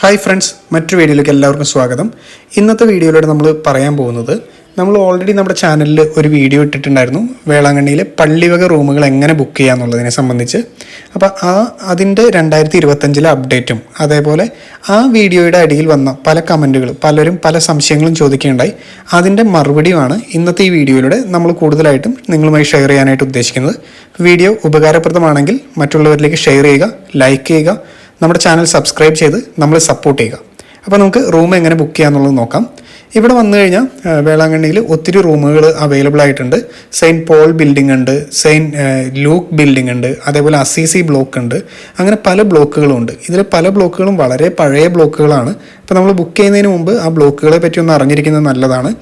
Hi friends മറ്റൊരു വീഡിയോയിലേക്ക് എല്ലാവർക്കും സ്വാഗതം. ഇന്നത്തെ വീഡിയോയിലൂടെ നമ്മൾ പറയാൻ പോകുന്നത് നമ്മൾ ഓൾറെഡി നമ്മുടെ ചാനലിൽ ഒരു വീഡിയോ ഇട്ടിട്ടുണ്ടായിരുന്നു. വേളാങ്കണ്ണിയിലെ പള്ളിവക റൂമുകൾ എങ്ങനെ ബുക്ക് ചെയ്യുക എന്നുള്ളതിനെ സംബന്ധിച്ച്. അപ്പോൾ ആ അതിന്റെ രണ്ടായിരത്തി ഇരുപത്തഞ്ചിലെ അപ്ഡേറ്റും അതേപോലെ ആ വീഡിയോയുടെ അടിയിൽ വന്ന പല കമന്റുകൾ പലരും പല സംശയങ്ങളും ചോദിക്കുകയുണ്ടായി. അതിന്റെ മറുപടിയുമാണ് ഇന്നത്തെ ഈ വീഡിയോയിലൂടെ നമ്മൾ കൂടുതലായിട്ടും നിങ്ങളുമായി ഷെയർ ചെയ്യാനായിട്ട് ഉദ്ദേശിക്കുന്നത്. വീഡിയോ ഉപകാരപ്രദമാണെങ്കിൽ മറ്റുള്ളവരിലേക്ക് ഷെയർ ചെയ്യുക ലൈക്ക് ചെയ്യുക നമ്മുടെ ചാനൽ സബ്സ്ക്രൈബ് ചെയ്ത് നമ്മളെ സപ്പോർട്ട് ചെയ്യുക. അപ്പോൾ നമുക്ക് റൂം എങ്ങനെ ബുക്ക് ചെയ്യാന്നുള്ളത് നോക്കാം. ഇവിടെ വന്നു കഴിഞ്ഞാൽ വേളാങ്കണ്ണിയിൽ ഒത്തിരി റൂമുകൾ അവൈലബിൾ ആയിട്ടുണ്ട്. സെയിന്റ് പോൾ ബിൽഡിംഗ് ഉണ്ട് സെയിന്റ് ലൂക്ക് ബിൽഡിംഗ് ഉണ്ട് അതേപോലെ അസിസി ബ്ലോക്ക് ഉണ്ട്. അങ്ങനെ പല ബ്ലോക്കുകളും ഉണ്ട്. ഇതിൽ പല ബ്ലോക്കുകളും വളരെ പഴയ ബ്ലോക്കുകളാണ്. അപ്പോൾ നമ്മൾ ബുക്ക് ചെയ്യുന്നതിന് മുമ്പ് ആ ബ്ലോക്കുകളെ പറ്റി ഒന്ന് അറിഞ്ഞിരിക്കുന്നത് നല്ലതാണ്.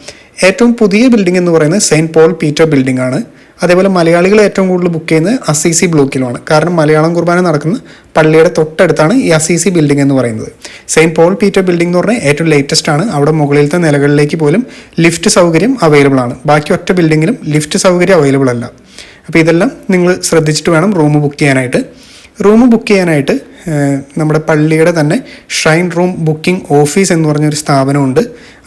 ഏറ്റവും പുതിയ ബിൽഡിംഗ് എന്ന് പറയുന്നത് സെയിന്റ് പോൾ പീറ്റർ ബിൽഡിംഗ് ആണ്. അതേപോലെ മലയാളികൾ ഏറ്റവും കൂടുതൽ ബുക്ക് ചെയ്യുന്നത് അസീസി ബ്ലോക്കിലുമാണ് കാരണം മലയാളം കുർബാന നടക്കുന്ന പള്ളിയുടെ തൊട്ടടുത്താണ് ഈ അസീസി ബിൽഡിംഗ് എന്ന് പറയുന്നത്. സെയിന്റ് പോൾ പീറ്റർ ബിൽഡിംഗ് എന്ന് പറഞ്ഞാൽ ഏറ്റവും ലേറ്റസ്റ്റ് ആണ്. അവിടെ മുകളിലത്തെ നിലകളിലേക്ക് പോലും ലിഫ്റ്റ് സൗകര്യം അവൈലബിൾ ആണ്. ബാക്കി ഒറ്റ ബിൽഡിങ്ങിലും ലിഫ്റ്റ് സൗകര്യം അവൈലബിൾ അല്ല. അപ്പോൾ ഇതെല്ലാം നിങ്ങൾ ശ്രദ്ധിച്ചിട്ട് വേണം റൂം ബുക്ക് ചെയ്യാനായിട്ട്. റൂം ബുക്ക് ചെയ്യാനായിട്ട് നമ്മുടെ പള്ളിയുടെ തന്നെ ഷൈൻ റൂം ബുക്കിംഗ് ഓഫീസ് എന്ന് പറഞ്ഞൊരു സ്ഥാപനമുണ്ട്.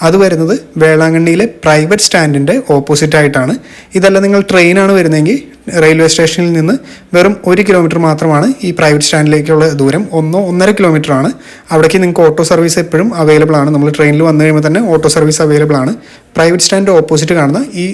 അത് വരുന്നത് വേളാങ്കണ്ണിയിലെ പ്രൈവറ്റ് സ്റ്റാൻഡിന്റെ ഓപ്പോസിറ്റായിട്ടാണ് ഇതല്ല നിങ്ങൾ ട്രെയിനാണ് വരുന്നതെങ്കിൽ റെയിൽവേ സ്റ്റേഷനിൽ നിന്ന് വെറും ഒരു കിലോമീറ്റർ മാത്രമാണ് ഈ പ്രൈവറ്റ് സ്റ്റാൻഡിലേക്കുള്ള ദൂരം. ഒന്നോ ഒന്നര കിലോമീറ്റർ ആണ്. അവിടേക്ക് നിങ്ങൾക്ക് ഓട്ടോ സർവീസ് എപ്പോഴും അവൈലബിൾ ആണ്. നമ്മൾ ട്രെയിനിൽ വന്നു കഴിയുമ്പോൾ തന്നെ ഓട്ടോ സർവീസ് അവൈലബിൾ ആണ്. പ്രൈവറ്റ് സ്റ്റാൻഡ് ഓപ്പോസിറ്റ് കാണുന്ന ഈ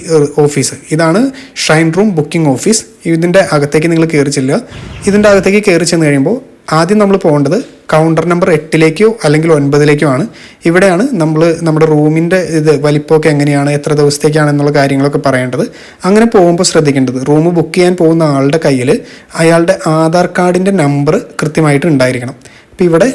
ഓഫീസ് ഇതാണ് ഷൈൻ റൂം ബുക്കിംഗ് ഓഫീസ് ഇതിന്റെ അകത്തേക്ക് നിങ്ങൾ കയറി ചെല്ലുക. ഇതിന്റെ അകത്തേക്ക് കയറി ചെന്ന് കഴിയുമ്പോൾ ആദ്യം നമ്മൾ പോകേണ്ടത് കൗണ്ടർ നമ്പർ എട്ടിലേക്കോ അല്ലെങ്കിൽ ഒൻപതിലേക്കോ ആണ്. ഇവിടെയാണ് നമ്മൾ നമ്മുടെ റൂമിന്റെ ഇത് വലിപ്പമൊക്കെ എങ്ങനെയാണ് എത്ര ദിവസത്തേക്കാണ് എന്നുള്ള കാര്യങ്ങളൊക്കെ പറയേണ്ടത്. അങ്ങനെ പോകുമ്പോൾ ശ്രദ്ധിക്കേണ്ടത് റൂം ബുക്ക് ചെയ്യാൻ പോകുന്ന ആളുടെ കയ്യിൽ അയാളുടെ ആധാർ കാർഡിന്റെ നമ്പർ കൃത്യമായിട്ട് ഉണ്ടായിരിക്കണം. അപ്പോൾ ഇവിടെ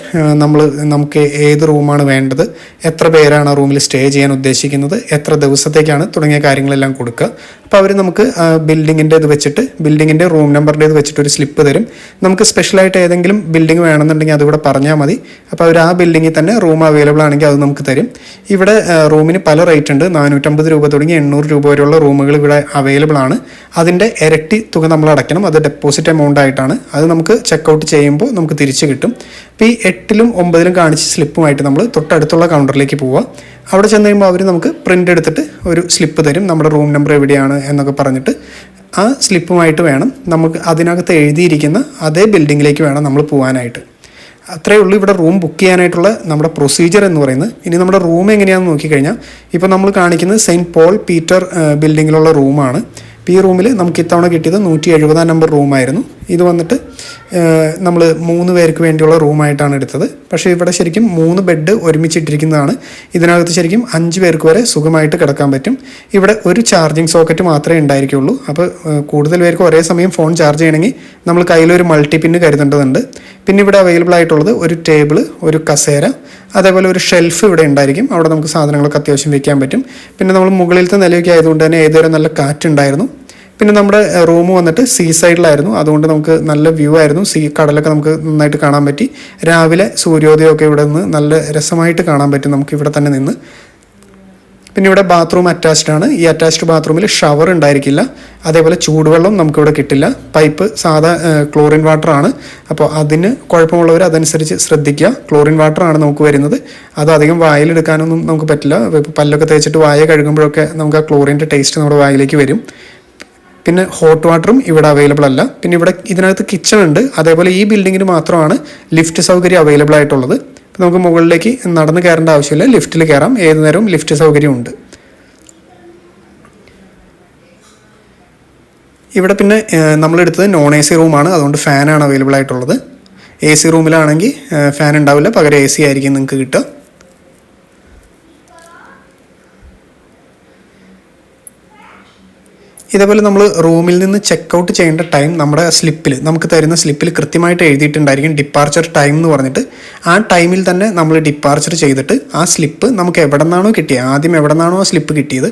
നമ്മൾ നമുക്ക് ഏത് റൂമാണ് വേണ്ടത് എത്ര പേരാണ് ആ റൂമിൽ സ്റ്റേ ചെയ്യാൻ ഉദ്ദേശിക്കുന്നത് എത്ര ദിവസത്തേക്കാണ് തുടങ്ങിയ കാര്യങ്ങളെല്ലാം കൊടുക്കുക. അപ്പോൾ അവർ നമുക്ക് ബിൽഡിങ്ങിന്റെ ഇത് വെച്ചിട്ട് ബിൽഡിങ്ങിന്റെ റൂം നമ്പറിന്റെ ഇത് വെച്ചിട്ട് ഒരു സ്ലിപ്പ് തരും. നമുക്ക് സ്പെഷ്യലായിട്ട് ഏതെങ്കിലും ബിൽഡിംഗ് വേണമെന്നുണ്ടെങ്കിൽ അതിവിടെ പറഞ്ഞാൽ മതി. അപ്പോൾ അവർ ആ ബിൽഡിങ്ങിൽ തന്നെ റൂം അവൈലബിൾ ആണെങ്കിൽ അത് നമുക്ക് തരും. ഇവിടെ റൂമിന് പല റേറ്റ് ഉണ്ട്. നാനൂറ്റമ്പത് രൂപ തുടങ്ങി എണ്ണൂറ് രൂപ വരെയുള്ള റൂമുകൾ ഇവിടെ അവൈലബിൾ ആണ്. അതിന്റെ ഇരട്ടി തുക നമ്മൾ അടയ്ക്കണം. അത് ഡെപ്പോസിറ്റ് എമൗണ്ട് ആയിട്ടാണ്. അത് നമുക്ക് ചെക്കൗട്ട് ചെയ്യുമ്പോൾ നമുക്ക് തിരിച്ച് കിട്ടും. അപ്പോൾ ഈ എട്ടിലും ഒമ്പതിലും കാണിച്ച സ്ലിപ്പുമായിട്ട് നമ്മൾ തൊട്ടടുത്തുള്ള കൗണ്ടറിലേക്ക് പോവുക. അവിടെ ചെന്ന് കഴിയുമ്പോൾ അവർ നമുക്ക് പ്രിന്റ് എടുത്തിട്ട് ഒരു സ്ലിപ്പ് തരും. നമ്മുടെ റൂം നമ്പർ എവിടെയാണ് എന്നൊക്കെ പറഞ്ഞിട്ട് ആ സ്ലിപ്പുമായിട്ട് വേണം നമുക്ക് അതിനകത്ത് എഴുതിയിരിക്കുന്ന അതേ ബിൽഡിങ്ങിലേക്ക് വേണം നമ്മൾ പോകാനായിട്ട് അത്രയേ ഉള്ളൂ ഇവിടെ റൂം ബുക്ക് ചെയ്യാനായിട്ടുള്ള നമ്മുടെ പ്രൊസീജിയർ എന്ന് പറയുന്നത്. ഇനി നമ്മുടെ റൂം എങ്ങനെയാണെന്ന് നോക്കിക്കഴിഞ്ഞാൽ ഇപ്പോൾ നമ്മൾ കാണിക്കുന്നത് സെയിന്റ് പോൾ പീറ്റർ ബിൽഡിങ്ങിലുള്ള റൂമാണ് ഇപ്പോൾ ഈ റൂമിൽ നമുക്ക് ഇത്തവണ കിട്ടിയത് നൂറ്റി എഴുപതാം നമ്പർ റൂമായിരുന്നു ഇത് വന്നിട്ട് നമ്മൾ മൂന്ന് പേർക്ക് വേണ്ടിയുള്ള റൂമായിട്ടാണ് എടുത്തത്. പക്ഷേ ഇവിടെ ശരിക്കും മൂന്ന് ബെഡ് ഒരുമിച്ചിട്ടിരിക്കുന്നതാണ്. ഇതിനകത്ത് ശരിക്കും അഞ്ച് പേർക്ക് വരെ സുഖമായിട്ട് കിടക്കാൻ പറ്റും. ഇവിടെ ഒരു ചാർജിങ് സോക്കറ്റ് മാത്രമേ ഉണ്ടായിരിക്കുള്ളൂ. അപ്പോൾ കൂടുതൽ പേർക്ക് ഒരേ സമയം ഫോൺ ചാർജ് ചെയ്യണമെങ്കിൽ നമ്മൾ കയ്യിലൊരു മൾട്ടി പിന്ന് കരുതേണ്ടതുണ്ട്. പിന്നെ ഇവിടെ അവൈലബിൾ ആയിട്ടുള്ളത് ഒരു ടേബിൾ ഒരു കസേര അതേപോലെ ഒരു ഷെൽഫ് ഇവിടെ ഉണ്ടായിരിക്കും. അവിടെ നമുക്ക് സാധനങ്ങളൊക്കെ അത്യാവശ്യം വെക്കാൻ പറ്റും. പിന്നെ നമ്മൾ മുകളിലത്തെ നിലയൊക്കെ ആയതുകൊണ്ട് തന്നെ ഏതുവരെ നല്ല കാറ്റുണ്ടായിരുന്നു. പിന്നെ നമ്മുടെ റൂം വന്നിട്ട് സീ സൈഡിലായിരുന്നു അതുകൊണ്ട് നമുക്ക് നല്ല വ്യൂ ആയിരുന്നു. സീ കടലൊക്കെ നമുക്ക് നന്നായിട്ട് കാണാൻ പറ്റി. രാവിലെ സൂര്യോദയമൊക്കെ ഇവിടെ നിന്ന് നല്ല രസമായിട്ട് കാണാൻ പറ്റും നമുക്ക് ഇവിടെ തന്നെ നിന്ന്. പിന്നെ ഇവിടെ ബാത്റൂം അറ്റാച്ച്ഡ് ആണ്. ഈ അറ്റാച്ച്ഡ് ബാത്റൂമിൽ ഷവർ ഉണ്ടായിരിക്കില്ല. അതേപോലെ ചൂടുവെള്ളം നമുക്കിവിടെ കിട്ടില്ല. പൈപ്പ് സാധാ ക്ലോറിൻ വാട്ടർ ആണ്. അപ്പോൾ അതിന് കുഴപ്പമുള്ളവർ അതനുസരിച്ച് ശ്രദ്ധിക്കുക. ക്ലോറിൻ വാട്ടർ ആണ് നമുക്ക് വരുന്നത്. അത് അധികം വായിലെടുക്കാനൊന്നും നമുക്ക് പറ്റില്ല. പല്ലൊക്കെ തേച്ചിട്ട് വായ കഴുകുമ്പോഴൊക്കെ നമുക്ക് ആ ക്ലോറിന്റെ ടേസ്റ്റ് നമ്മുടെ വായിലേക്ക് വരും. പിന്നെ ഹോട്ട് വാട്ടറും ഇവിടെ അവൈലബിൾ അല്ല. പിന്നെ ഇവിടെ ഇതിനകത്ത് കിച്ചൺ ഉണ്ട്. അതേപോലെ ഈ ബിൽഡിങ്ങിന് മാത്രമാണ് ലിഫ്റ്റ് സൗകര്യം അവൈലബിൾ ആയിട്ടുള്ളത്. നമുക്ക് മുകളിലേക്ക് നടന്ന് കയറേണ്ട ആവശ്യമില്ല. ലിഫ്റ്റിൽ കയറാം. ഏത് നേരവും ലിഫ്റ്റ് സൗകര്യം ഉണ്ട്. ഇവിടെ പിന്നെ നമ്മളെടുത്തത് നോൺ എ സി റൂമാണ് അതുകൊണ്ട് ഫാനാണ് അവൈലബിൾ ആയിട്ടുള്ളത്. എ സി റൂമിലാണെങ്കിൽ ഫാൻ ഉണ്ടാവില്ല. പകരം എ സി ആയിരിക്കും നിങ്ങൾക്ക് കിട്ടുക. ഇതേപോലെ നമ്മൾ റൂമിൽ നിന്ന് ചെക്ക് ഔട്ട് ചെയ്യേണ്ട ടൈം നമ്മുടെ സ്ലിപ്പിൽ നമുക്ക് തരുന്ന സ്ലിപ്പിൽ കൃത്യമായിട്ട് എഴുതിയിട്ടുണ്ടായിരിക്കും ഡിപ്പാർച്ചർ ടൈം എന്ന് പറഞ്ഞിട്ട്. ആ ടൈമിൽ തന്നെ നമ്മൾ ഡിപ്പാർച്ചർ ചെയ്തിട്ട് ആ സ്ലിപ്പ് നമുക്ക് എവിടെ നിന്നാണോ കിട്ടിയത് ആദ്യം എവിടെ നിന്നാണോ ആ സ്ലിപ്പ് കിട്ടിയത്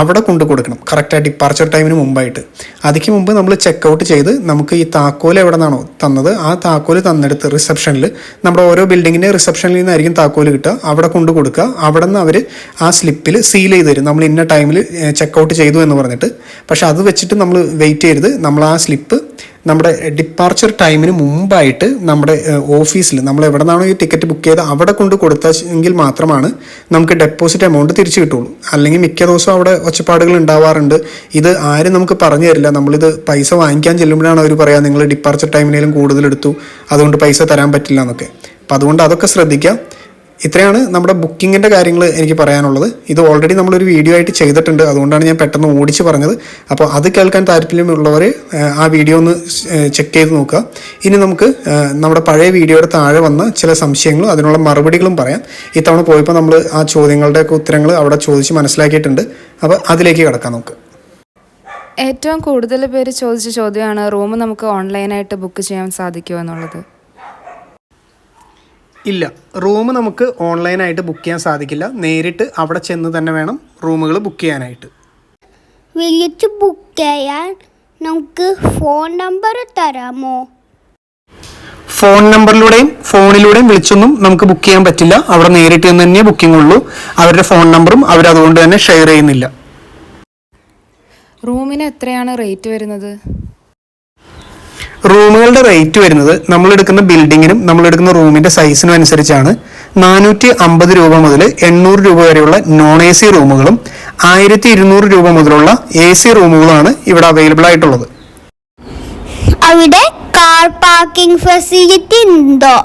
അവിടെ കൊണ്ടു കൊടുക്കണം. കറക്റ്റ് ആ ഡിപ്പാർച്ചർ ടൈമിന് മുമ്പായിട്ട്. അതിക്ക് മുമ്പ് നമ്മൾ ചെക്ക് ഔട്ട് ചെയ്ത് നമുക്ക് ഈ താക്കോൽ എവിടെ നിന്നാണോ തന്നത് ആ താക്കോൽ തന്നെടുത്ത് റിസപ്ഷനിൽ നമ്മുടെ ഓരോ ബിൽഡിങ്ങിന്റെ റിസപ്ഷനിൽ നിന്നായിരിക്കും താക്കോൽ കിട്ടുക. അവിടെ കൊണ്ടു കൊടുക്കുക. അവിടെ നിന്ന് അവർ ആ സ്ലിപ്പിൽ സീൽ ചെയ്ത് തരും. നമ്മൾ ഇന്ന ടൈമിൽ ചെക്ക് ഔട്ട് ചെയ്തു എന്ന് പറഞ്ഞിട്ട്. പക്ഷെ അത് വെച്ചിട്ട് നമ്മൾ വെയിറ്റ് ചെയ്യരുത്. നമ്മൾ ആ സ്ലിപ്പ് നമ്മുടെ ഡിപ്പാർച്ചർ ടൈമിന് മുമ്പായിട്ട് നമ്മുടെ ഓഫീസിൽ നമ്മൾ എവിടെ നിന്നാണോ ഈ ടിക്കറ്റ് ബുക്ക് ചെയ്ത് അവിടെ കൊണ്ട് കൊടുത്തെങ്കിൽ മാത്രമാണ് നമുക്ക് ഡെപ്പോസിറ്റ് എമൗണ്ട് തിരിച്ചു കിട്ടുള്ളൂ. അല്ലെങ്കിൽ മിക്ക ദിവസവും അവിടെ ഒച്ചപ്പാടുകൾ ഉണ്ടാവാറുണ്ട്. ഇത് ആരും നമുക്ക് പറഞ്ഞു തരില്ല. നമ്മളിത് പൈസ വാങ്ങിക്കാൻ ചെല്ലുമ്പോഴാണ് അവർ പറയുക നിങ്ങൾ ഡിപ്പാർച്ചർ ടൈമിനേലും കൂടുതൽ എടുത്തു അതുകൊണ്ട് പൈസ തരാൻ പറ്റില്ല എന്നൊക്കെ. അപ്പം അതുകൊണ്ട് അതൊക്കെ ശ്രദ്ധിക്കാം. ഇത്രയാണ് നമ്മുടെ ബുക്കിങ്ങിന്റെ കാര്യങ്ങൾ എനിക്ക് പറയാനുള്ളത്. ഇത് ഓൾറെഡി നമ്മളൊരു വീഡിയോ ആയിട്ട് ചെയ്തിട്ടുണ്ട്. അതുകൊണ്ടാണ് ഞാൻ പെട്ടെന്ന് ഓടിച്ച് പറഞ്ഞത്. അപ്പോൾ അത് കേൾക്കാൻ താല്പര്യമുള്ളവർ ആ വീഡിയോ ഒന്ന് ചെക്ക് ചെയ്ത് നോക്കുക. ഇനി നമുക്ക് നമ്മുടെ പഴയ വീഡിയോയുടെ താഴെ വന്ന ചില സംശയങ്ങളും അതിനുള്ള മറുപടികളും പറയാം. ഇത്തവണ പോയപ്പോൾ നമ്മൾ ആ ചോദ്യങ്ങളുടെയൊക്കെ ഉത്തരങ്ങൾ അവിടെ ചോദിച്ച് മനസ്സിലാക്കിയിട്ടുണ്ട്. അപ്പോൾ അതിലേക്ക് കിടക്കാം നമുക്ക് ഏറ്റവും കൂടുതൽ പേര് ചോദിച്ച ചോദ്യമാണ് റൂം നമുക്ക് ഓൺലൈനായിട്ട് ബുക്ക് ചെയ്യാൻ സാധിക്കുമോ എന്നുള്ളത്. ഇല്ല. റൂം നമുക്ക് ഓൺലൈനായിട്ട് ബുക്ക് ചെയ്യാൻ സാധിക്കില്ല. നേരിട്ട് അവിടെ ചെന്ന് തന്നെ വേണം റൂമുകൾ ബുക്ക് ചെയ്യാനായിട്ട്. വിളിച്ച് ബുക്ക് ചെയ്യാൻ നമുക്ക് ഫോൺ നമ്പർ തരാമോ? ഫോൺ നമ്പറിലൂടെയും ഫോണിലൂടെയും വിളിച്ചൊന്നും നമുക്ക് ബുക്ക് ചെയ്യാൻ പറ്റില്ല. അവിടെ നേരിട്ട് നിന്ന് തന്നെ ബുക്കിംഗ് ഉള്ളൂ. അവരുടെ ഫോൺ നമ്പറും അവർ അതുകൊണ്ട് തന്നെ ഷെയർ ചെയ്യുന്നില്ല. റൂമിന് എത്രയാണ് റേറ്റ് വരുന്നത്? റൂമുകളുടെ റേറ്റ് വരുന്നത് നമ്മൾ എടുക്കുന്ന ബിൽഡിങ്ങിനും നമ്മൾ എടുക്കുന്ന റൂമിന്റെ സൈസിനും അനുസരിച്ചാണ്. നാനൂറ്റി അമ്പത് രൂപ മുതൽ എണ്ണൂറ് രൂപ വരെയുള്ള നോൺ എ സി റൂമുകളും ആയിരത്തി ഇരുന്നൂറ് രൂപ മുതലുള്ള എ സി റൂമുകളാണ് ഇവിടെ അവൈലബിൾ ആയിട്ടുള്ളത്. അവിടെ കാർ പാർക്കിംഗ് ഫെസിലിറ്റി ഉണ്ടോ?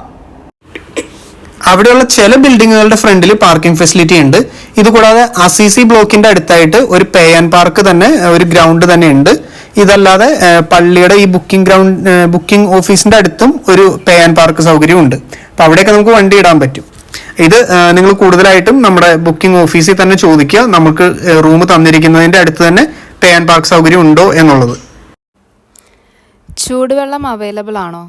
അവിടെയുള്ള ചില ബിൽഡിങ്ങുകളുടെ ഫ്രണ്ടിൽ പാർക്കിംഗ് ഫെസിലിറ്റി ഉണ്ട്. ഇതുകൂടാതെ അസിസി ബ്ലോക്കിന്റെ അടുത്തായിട്ട് ഒരു പേ ആൻഡ് പാർക്ക് തന്നെ ഒരു ഗ്രൗണ്ട് തന്നെ ഉണ്ട്. ഇതല്ലാതെ പള്ളിയുടെ ഈ ബുക്കിംഗ് ഗ്രൗണ്ട് ബുക്കിംഗ് ഓഫീസിന്റെ അടുത്തും ഒരു പേ ആൻഡ് പാർക്ക് സൗകര്യം ഉണ്ട്. അപ്പൊ അവിടെയൊക്കെ നമുക്ക് വണ്ടി ഇടാൻ പറ്റും. ഇത് നിങ്ങൾ കൂടുതലായിട്ടും നമ്മുടെ ബുക്കിംഗ് ഓഫീസിൽ തന്നെ ചോദിക്കുക. നമുക്ക് റൂം തന്നിരിക്കുന്നതിന്റെ അടുത്ത് തന്നെ പേ ആൻഡ് പാർക്ക് സൗകര്യം ഉണ്ടോ എന്നുള്ളത്. ചൂടുവെള്ളം അവൈലബിൾ ആണോ?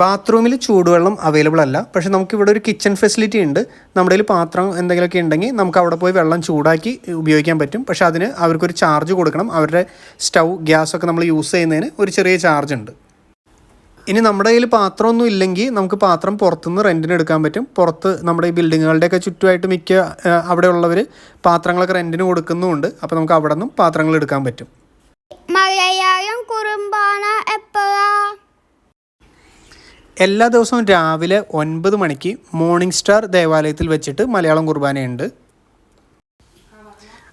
ബാത്റൂമിൽ ചൂടുവെള്ളം അവൈലബിൾ അല്ല. പക്ഷെ നമുക്ക് ഇവിടെ ഒരു കിച്ചൺ ഫെസിലിറ്റി ഉണ്ട്. നമ്മുടെ കയ്യിൽ പാത്രം എന്തെങ്കിലുമൊക്കെ ഉണ്ടെങ്കിൽ നമുക്ക് അവിടെ പോയി വെള്ളം ചൂടാക്കി ഉപയോഗിക്കാൻ പറ്റും. പക്ഷെ അതിന് അവർക്കൊരു ചാർജ് കൊടുക്കണം. അവരുടെ സ്റ്റൗ ഗ്യാസ് ഒക്കെ നമ്മൾ യൂസ് ചെയ്യുന്നതിന് ഒരു ചെറിയ ചാർജ് ഉണ്ട്. ഇനി നമ്മുടെ കയ്യിൽ പാത്രമൊന്നും ഇല്ലെങ്കിൽ നമുക്ക് പാത്രം പുറത്തുനിന്ന് റെന്റിന് എടുക്കാൻ പറ്റും. പുറത്ത് നമ്മുടെ ഈ ബിൽഡിങ്ങുകളുടെയൊക്കെ ചുറ്റുമായിട്ട് മിക്ക അവിടെയുള്ളവർ പാത്രങ്ങളൊക്കെ റെന്റിന് കൊടുക്കുന്നുമുണ്ട്. അപ്പോൾ നമുക്ക് അവിടെ നിന്നും പാത്രങ്ങൾ എടുക്കാൻ പറ്റും. മലയാളം എപ്പോഴാ എല്ലാ ദിവസവും രാവിലെ ഒൻപത് മണിക്ക് മോർണിംഗ് സ്റ്റാർ ദേവാലയത്തിൽ വെച്ചിട്ട് മലയാളം കുർബാനയുണ്ട്.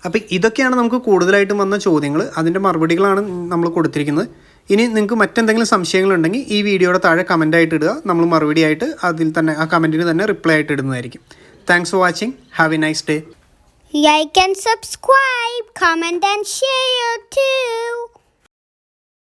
അപ്പം ഇതൊക്കെയാണ് നമുക്ക് കൂടുതലായിട്ടും വന്ന ചോദ്യങ്ങൾ അതിന്റെ മറുപടികളാണ് നമ്മൾ കൊടുത്തിരിക്കുന്നത്. ഇനി നിങ്ങൾക്ക് മറ്റെന്തെങ്കിലും സംശയങ്ങളുണ്ടെങ്കിൽ ഈ വീഡിയോയുടെ താഴെ കമന്റ് ആയിട്ട് ഇടുക. നമ്മൾ മറുപടി ആയിട്ട് അതിൽ തന്നെ ആ കമന്റിന് തന്നെ റിപ്ലൈ ആയിട്ട് ഇടുന്നതായിരിക്കും. Thanks for watching have a nice day Like and subscribe comment and share too.